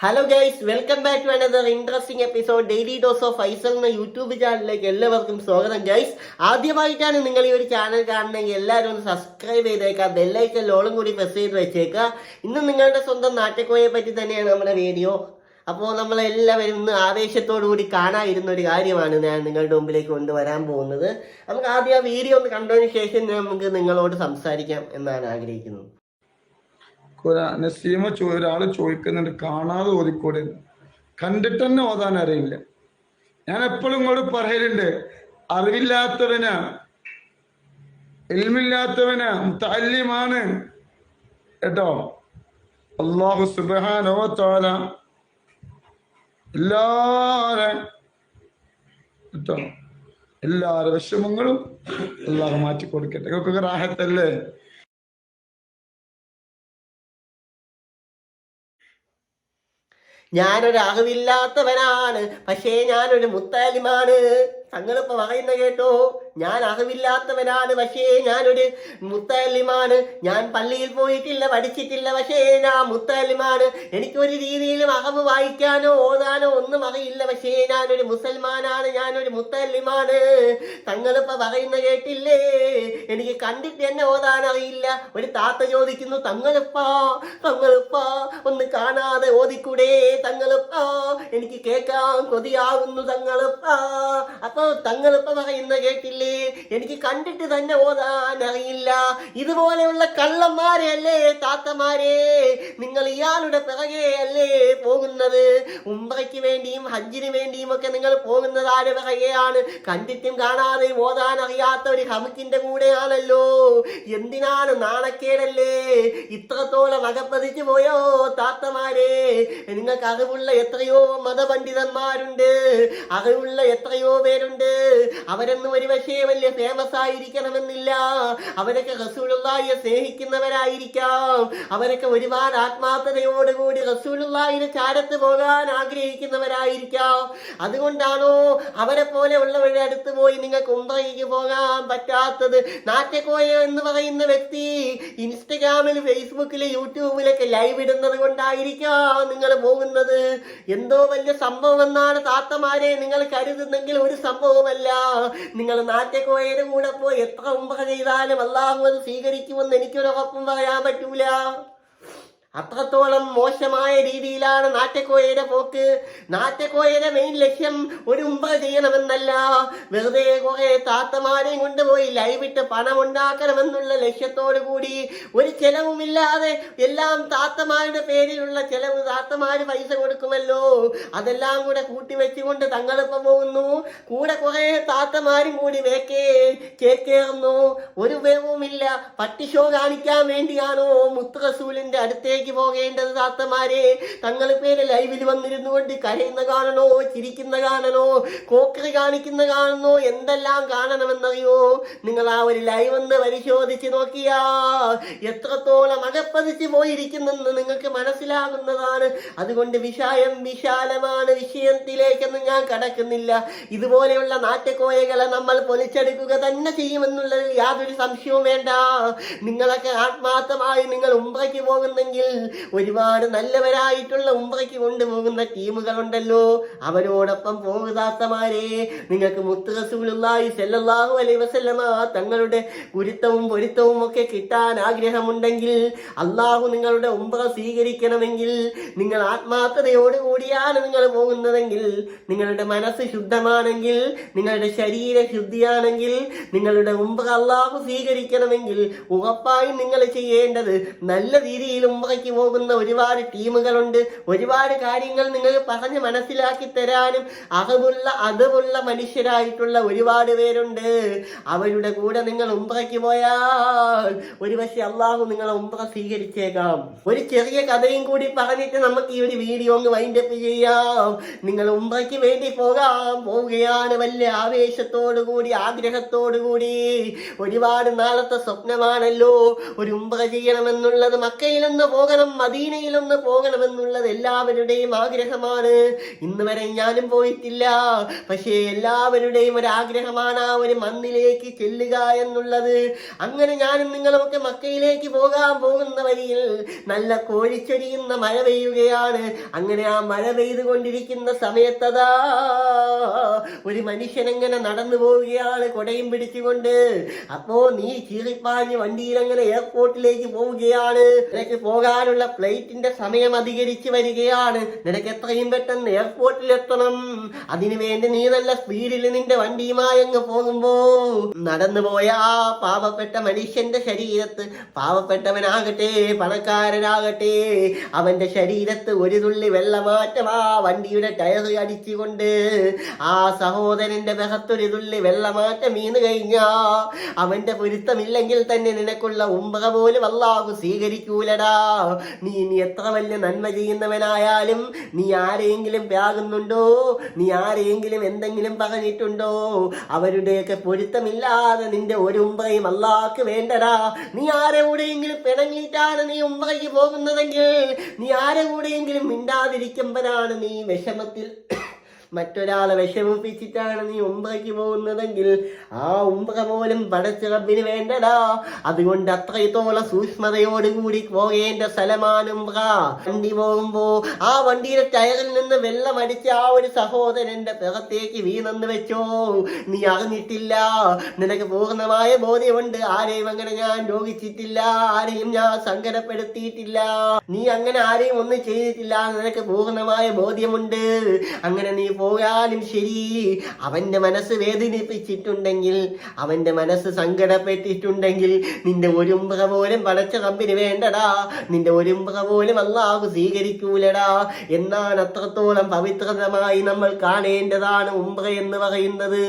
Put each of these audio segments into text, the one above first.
Hello guys welcome back to another interesting episode daily dose of Faisal എന്ന YouTube ചാനലിലേക്ക് എല്ലാവർക്കും സ്വാഗതം guys ആദ്യമായിട്ടാണ് നിങ്ങൾ ഈ ഒരു ചാനൽ കാണണമെങ്കിൽ എല്ലാവരും ഒന്ന് സബ്സ്ക്രൈബ് ചെയ്തേക്കാം ബെല്ലൈക്കൻ ലോളും കൂടി പ്രസ് ചെയ്ത് വെച്ചേക്കുക. ഇന്ന് നിങ്ങളുടെ സ്വന്തം നാട്ടിക്കോയെ പറ്റി തന്നെയാണ് നമ്മുടെ വീഡിയോ അപ്പോൾ നമ്മളെല്ലാവരും ഇന്ന് ആവേശത്തോടു കൂടി കാണാതിരുന്ന ഒരു കാര്യമാണ് ഞാൻ നിങ്ങളുടെ മുമ്പിലേക്ക് കൊണ്ടുവരാൻ പോകുന്നത്. നമുക്ക് ആദ്യം ആ വീഡിയോ ഒന്ന് കണ്ടതിന് ശേഷം നമുക്ക് നിങ്ങളോട് സംസാരിക്കാം എന്നാണ് ആഗ്രഹിക്കുന്നത്. നസീമ ചോ ഒരാൾ ചോദിക്കുന്നുണ്ട് കാണാതെ ഓതിക്കൂടെ കണ്ടിട്ട് തന്നെ ഓതാൻ അറിയില്ല. ഞാൻ എപ്പോഴും ഇങ്ങോട്ട് പറയലുണ്ട് അറിവില്ലാത്തവനാ. എൽമില്ലാത്തവന് താല്യമാണ് കേട്ടോ? അള്ളാഹു സുബാനോ താല എല്ലാരെ കേട്ടോ? എല്ലാരെ വിഷമങ്ങളും അള്ളാഹു മാറ്റി കൊടുക്കട്ടെ ഇതൊക്കെ റാഹത്തല്ലേ? ഞാനൊരു അറിവില്ലാത്തവനാണ് പക്ഷേ ഞാനൊരു മുത്താലിമാണ്. തങ്ങളിപ്പോ പറയുന്ന കേട്ടോ. ഞാൻ അറിവില്ലാത്തവനാണ് പക്ഷേ ഞാനൊരു മുത്തല്ലിമാണ്. ഞാൻ പള്ളിയിൽ പോയിട്ടില്ല പഠിച്ചിട്ടില്ല പക്ഷേ ഞാൻ മുത്തല്ലിമാണ്. എനിക്കൊരു രീതിയിലും അറിവ് വായിക്കാനോ ഓതാനോ ഒന്നും അറിയില്ല പക്ഷേ ഞാനൊരു മുസൽമാനാണ് ഞാനൊരു മുത്തല്ലിമാണ്. തങ്ങളിപ്പോ പറയുന്ന കേട്ടില്ലേ? എനിക്ക് കണ്ടിട്ട് എന്നെ ഓതാൻ അറിയില്ല. ഒരു താത്ത ചോദിക്കുന്നു തങ്ങളിപ്പാ തങ്ങളിപ്പാ ഒന്ന് കാണാതെ ഓതിക്കൂടേ തങ്ങളിപ്പാ. എനിക്ക് കേൾക്കാൻ കൊതിയാകുന്നു തങ്ങളിപ്പാ. അപ്പൊ തങ്ങളിപ്പ പറയുന്ന കേട്ടില്ലേ? എനിക്ക് കണ്ടിട്ട് തന്നെ ഓതാൻ അറിയില്ല. ഇതുപോലെയുള്ള കള്ളന്മാരെ അല്ലേ താത്തമാരെ? നിങ്ങൾ ഇയാളുടെ പിറകെ അല്ലേ പോകുന്നത്? ഉംറയ്ക്ക് വേണ്ടിയും ഹജ്ജിന് വേണ്ടിയും ഒക്കെ നിങ്ങൾ പോകുന്നത് ആര് പിറകെയാണ്. കണ്ടിട്ടും കാണാതെ ഓതാൻ അറിയാത്ത ഒരു ഹമുക്കിന്റെ കൂടെയാണല്ലോ. എന്തിനാണ് നാണക്കേടല്ലേ? ഇത്രത്തോളം അകപ്പതിച്ചു പോയോ താത്തമാരെ? നിങ്ങൾക്ക് അറിവുള്ള എത്രയോ മതപണ്ഡിതന്മാരുണ്ട്. അറിവുള്ള എത്രയോ പേരുണ്ട്. അവരൊന്നും ഒരു പക്ഷേ വലിയ ഫേമസ് ആയിരിക്കണമെന്നില്ല. അവരൊക്കെ റസൂലുള്ളാഹിയെ സ്നേഹിക്കുന്നവരായിരിക്കാം. അവരൊക്കെ ഒരുപാട് ആത്മാർത്ഥതയോടുകൂടി റസൂലുള്ളാഹിയുടെ ചാരത്ത് പോകാൻ ആഗ്രഹിക്കുന്നവരായിരിക്കാം. അതുകൊണ്ടാണോ അവരെ പോലെ ഉള്ളവരുടെ അടുത്ത് പോയി നിങ്ങൾക്ക് ഉംറയ്ക്ക് പോകാൻ പറ്റാത്തത്? നാറ്റക്കോയ എന്ന് പറയുന്ന വ്യക്തി ഇൻസ്റ്റഗ്രാമിൽ ഫേസ്ബുക്കിൽ യൂട്യൂബിലൊക്കെ ലൈവ് ഇടുന്നത് കൊണ്ടായിരിക്കാം നിങ്ങൾ പോകുന്നത്. എന്തോ വലിയ സംഭവം എന്നാണ് താത്തമാരെ നിങ്ങൾ കരുതുന്നെങ്കിൽ ഒരു സംഭവമല്ല. നിങ്ങൾ നാറ്റക്കോയയുടെ കൂടെ പോയി എത്ര ഉമ്പ ചെയ്താലും അള്ളാഹു അത് സ്വീകരിക്കുമെന്ന് എനിക്കൊരുറപ്പും പറയാൻ പറ്റൂല. അത്രത്തോളം മോശമായ രീതിയിലാണ് നാറ്റക്കോയയുടെ പോക്ക്. നാറ്റക്കോയയുടെ മെയിൻ ലക്ഷ്യം ഒരു ഉമ്പ ചെയ്യണമെന്നല്ല. വെറുതെ കുറെ താത്തമാരെയും കൊണ്ടുപോയി ലൈവിട്ട് പണം ഉണ്ടാക്കണമെന്നുള്ള ലക്ഷ്യത്തോടു കൂടി ഒരു ചെലവുമില്ലാതെ എല്ലാം താത്തമാരുടെ പേരിലുള്ള ചെലവ് താത്തമാര് പൈസ കൊടുക്കുമല്ലോ. അതെല്ലാം കൂടെ കൂട്ടി വെച്ചുകൊണ്ട് തങ്ങളിപ്പം പോകുന്നു. കൂടെ കുറെ താത്തമാരും കൂടി വേക്കേ കേക്കേറുന്നു ഒരു ഉപയോഗവുമില്ല. പട്ടിഷോ കാണിക്കാൻ വേണ്ടിയാണോ മുത്ത് റസൂലിന്റെ അടുത്തേക്ക് പോകേണ്ടത് താത്തമാരെ തങ്ങൾ പേര് ലൈവിൽ വന്നിരുന്നു കൊണ്ട് കരയുന്ന കാണണോ ചിരിക്കുന്ന കാണണോ കോക്കറി കാണിക്കുന്ന കാണണോ എന്തെല്ലാം കാണണമെന്നറിയോ? നിങ്ങൾ ആ ഒരു ലൈവ് ഒന്ന് പരിശോധിച്ച് നോക്കിയാ എത്രത്തോളം അകപ്പതിച്ച് പോയിരിക്കുന്നെന്ന് നിങ്ങൾക്ക് മനസ്സിലാകുന്നതാണ്. അതുകൊണ്ട് വിഷയം വിശാലമാണ് വിഷയത്തിലേക്കൊന്നും ഞാൻ കടക്കുന്നില്ല. ഇതുപോലെയുള്ള നാറ്റക്കോയകളെ നമ്മൾ പൊലിച്ചെടുക്കുക തന്നെ ചെയ്യുമെന്നുള്ളതിൽ യാതൊരു സംശയവും വേണ്ട. നിങ്ങളൊക്കെ ആത്മാർത്ഥമായി നിങ്ങൾ ഉമ്പയ്ക്ക് പോകുന്നെങ്കിൽ ഒരുപാട് നല്ലവരായിട്ടുള്ള ഉംറയ്ക്ക് കൊണ്ടുപോകുന്ന ടീമുകളുണ്ടല്ലോ. അവരോടൊപ്പം പോകുതാത്തമാരെ നിങ്ങൾക്ക് മുത്തുറസൂലുള്ളാഹി സെല്ലാഹു അലൈഹി വസല്ലമ തങ്ങളുടെ ഗുരുത്തവും പൊരുത്തവും ഒക്കെ കിട്ടാൻ ആഗ്രഹമുണ്ടെങ്കിൽ അള്ളാഹു നിങ്ങളുടെ ഉംറ സ്വീകരിക്കണമെങ്കിൽ നിങ്ങൾ ആത്മാർത്ഥതയോടുകൂടിയാണ് നിങ്ങൾ പോകുന്നതെങ്കിൽ നിങ്ങളുടെ മനസ്സ് ശുദ്ധമാണെങ്കിൽ നിങ്ങളുടെ ശരീര ശുദ്ധിയാണെങ്കിൽ നിങ്ങളുടെ ഉംറ അള്ളാഹു സ്വീകരിക്കണമെങ്കിൽ ഉറപ്പായും നിങ്ങൾ ചെയ്യേണ്ടത് നല്ല രീതിയിൽ ഉംറയ്ക്ക് പോകുന്ന ഒരുപാട് ടീമുകളുണ്ട്. ഒരുപാട് കാര്യങ്ങൾ നിങ്ങൾ പറഞ്ഞ് മനസ്സിലാക്കി തരാനും അറിവുള്ള അറിവുള്ള മനുഷ്യരായിട്ടുള്ള ഒരുപാട് പേരുണ്ട്. അവരുടെ കൂടെ നിങ്ങൾ ഉംറയ്ക്ക് പോയാൽ ഒരുപക്ഷെ അള്ളാഹു നിങ്ങളെ ഉംറ സ്വീകരിച്ചേക്കാം. ഒരു ചെറിയ കഥയും കൂടി പറഞ്ഞിട്ട് നമുക്ക് ഈ ഒരു വീഡിയോ ഒന്ന് വൈൻഡപ്പ് ചെയ്യാം. നിങ്ങൾ ഉംറയ്ക്ക് വേണ്ടി പോകാം. പോവുകയാണ് വലിയ ആവേശത്തോടു കൂടി ആഗ്രഹത്തോടു കൂടി. ഒരുപാട് നാളത്തെ സ്വപ്നമാണല്ലോ ഒരു ഉംറ ചെയ്യണമെന്നുള്ളത്. മക്കയിൽ നിന്ന് പോകാൻ പോകണം മദീനയിലൊന്ന് പോകണമെന്നുള്ളത് എല്ലാവരുടെയും ആഗ്രഹമാണ്. ഇന്ന് വരെ ഞാനും പോയിട്ടില്ല. പക്ഷേ എല്ലാവരുടെയും ഒരു ആഗ്രഹമാണ് ആ ഒരു മന്നിലേക്ക് ചെല്ലുക എന്നുള്ളത്. അങ്ങനെ ഞാനും നിങ്ങളുമൊക്കെ മക്കയിലേക്ക് പോകാൻ പോകുന്ന വഴിയിൽ നല്ല കോഴിച്ചൊരിയുന്ന മഴ പെയ്യുകയാണ്. അങ്ങനെ ആ മഴ പെയ്തുകൊണ്ടിരിക്കുന്ന സമയത്തതാ ഒരു മനുഷ്യൻ എങ്ങനെ നടന്നു പോവുകയാണ് കൊടയും പിടിച്ചുകൊണ്ട്. അപ്പോ നീ ചീറിപ്പാഞ്ഞ് വണ്ടിയിൽ അങ്ങനെ എയർപോർട്ടിലേക്ക് പോവുകയാണ്. നിനക്ക് പോകാനുള്ള ഫ്ലൈറ്റിന്റെ സമയം അധികരിച്ച് വരികയാണ്. നിനക്ക് എത്രയും പെട്ടെന്ന് എയർപോർട്ടിൽ എത്തണം. അതിനു വേണ്ടി നീ നല്ല സ്പീഡിൽ നിന്റെ വണ്ടിയുമായി അങ്ങ് പോകുമ്പോ നടന്നു പോയ ആ പാവപ്പെട്ട മനുഷ്യന്റെ ശരീരത്ത് പാവപ്പെട്ടവനാകട്ടെ പണക്കാരനാകട്ടെ അവന്റെ ശരീരത്ത് ഒരു തുള്ളി വെള്ളമാറ്റം ആ വണ്ടിയുടെ ടയർ അടിച്ചുകൊണ്ട് ആ സഹോദരന്റെ ബഹത്തൊരു തുള്ളി വെള്ളമാറ്റം വീണ് കഴിഞ്ഞാ അവന്റെ പൊരുത്തമില്ലെങ്കിൽ തന്നെ നിനക്കുള്ള ഉമ്പക പോലും അല്ലാഹു സ്വീകരിക്കൂലടാ. നീ നീ എത്ര വലിയ നന്മ ചെയ്യുന്നവനായാലും നീ ആരെയെങ്കിലും വ്യാകുന്നുണ്ടോ? നീ ആരെയെങ്കിലും എന്തെങ്കിലും പറഞ്ഞിട്ടുണ്ടോ? അവരുടെയൊക്കെ പൊരുത്തമില്ലാതെ നിന്റെ ഒരു ഉമ്പയും അല്ലാക്ക് വേണ്ടടാ. നീ ആരെ കൂടെയെങ്കിലും പിണങ്ങിയിട്ടാണ് നീ ഉമ്പയ്ക്ക് പോകുന്നതെങ്കിൽ നീ ആരെ കൂടെയെങ്കിലും മിണ്ടാതിരിക്കുമ്പോഴാണ് നീ വിഷമത്തിൽ മറ്റൊരാളെ വിഷമിപ്പിച്ചിട്ടാണ് നീ ഉംറയ്ക്ക് പോകുന്നതെങ്കിൽ ആ ഉംറ പോലും പടച്ച വേണ്ടടാ. അതുകൊണ്ട് അത്രത്തോളം സൂക്ഷ്മതയോടുകൂടി പോകേണ്ട സ്ഥലമാണ് ഉംറ. വണ്ടി പോകുമ്പോ ആ വണ്ടിയിലെ ടയറിൽ നിന്ന് വെള്ളം അടിച്ച് ആ ഒരു സഹോദരന്റെ പിറത്തേക്ക് വീണെന്ന് വെച്ചോ. നീ അറിഞ്ഞിട്ടില്ല. നിനക്ക് പൂർണമായ ബോധ്യമുണ്ട്. ആരെയും അങ്ങനെ ഞാൻ രോഗിച്ചിട്ടില്ല. ആരെയും ഞാൻ സങ്കടപ്പെടുത്തിയിട്ടില്ല. നീ അങ്ങനെ ആരെയും ഒന്നും ചെയ്തിട്ടില്ല. നിനക്ക് പൂർണമായ ബോധ്യമുണ്ട്. അങ്ങനെ നീ പോയാലും ശരി. അവന്റെ മനസ്സ് വേദനിപ്പിച്ചിട്ടുണ്ടെങ്കിൽ അവന്റെ മനസ്സ് സങ്കടപ്പെട്ടിട്ടുണ്ടെങ്കിൽ നിന്റെ ഒരുമ്പക പോലും പടച്ച കമ്പിന് വേണ്ടടാ. നിന്റെ ഒരുമ്പക പോലും അള്ളാഹു സ്വീകരിക്കൂലടാ. എന്നാൽ അത്രത്തോളം പവിത്രതമായി നമ്മൾ കാണേണ്ടതാണ് ഉംറ എന്ന് പറയുന്നത്.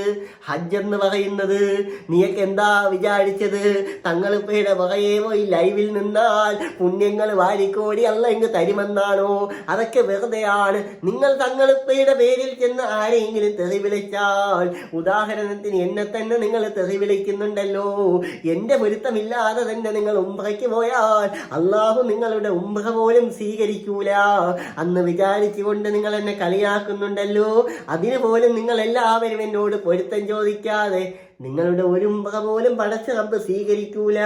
ഹജ്ജ് എന്ന് പറയുന്നത്. നീയൊക്കെ എന്താ വിചാരിച്ചത്? തങ്ങളിപ്പയുടെ പുറകെ പോയി ലൈവിൽ നിന്നാൽ പുണ്യങ്ങൾ വാരിക്കോടി അല്ല ഇങ്ങ് തരുമെന്നാണോ? അതൊക്കെ വെറുതെയാണ്. നിങ്ങൾ തങ്ങളിപ്പയുടെ പേരിൽ ചെന്ന് ആരെയെങ്കിലും തെറി വിളിച്ചാൽ ഉദാഹരണത്തിന് എന്നെ തന്നെ നിങ്ങൾ തെറി വിളിക്കുന്നുണ്ടല്ലോ എന്റെ പൊരുത്തമില്ലാതെ തന്നെ നിങ്ങൾ ഉംറയ്ക്ക് പോയാൽ അള്ളാഹു നിങ്ങളുടെ ഉംറ പോലും സ്വീകരിക്കൂല. അന്ന് വിചാരിച്ചുകൊണ്ട് നിങ്ങൾ എന്നെ കളിയാക്കുന്നുണ്ടല്ലോ. അതിനു പോലും നിങ്ങൾ എല്ലാവരും എന്നോട് പൊരുത്തം ചോദിക്കാതെ നിങ്ങളുടെ ഒരു പോലും പടച്ച റബ്ബ് സ്വീകരിക്കൂല.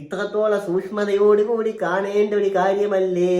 ഇത്രത്തോളം സൂക്ഷ്മതയോടുകൂടി കാണേണ്ട ഒരു കാര്യമല്ലേ?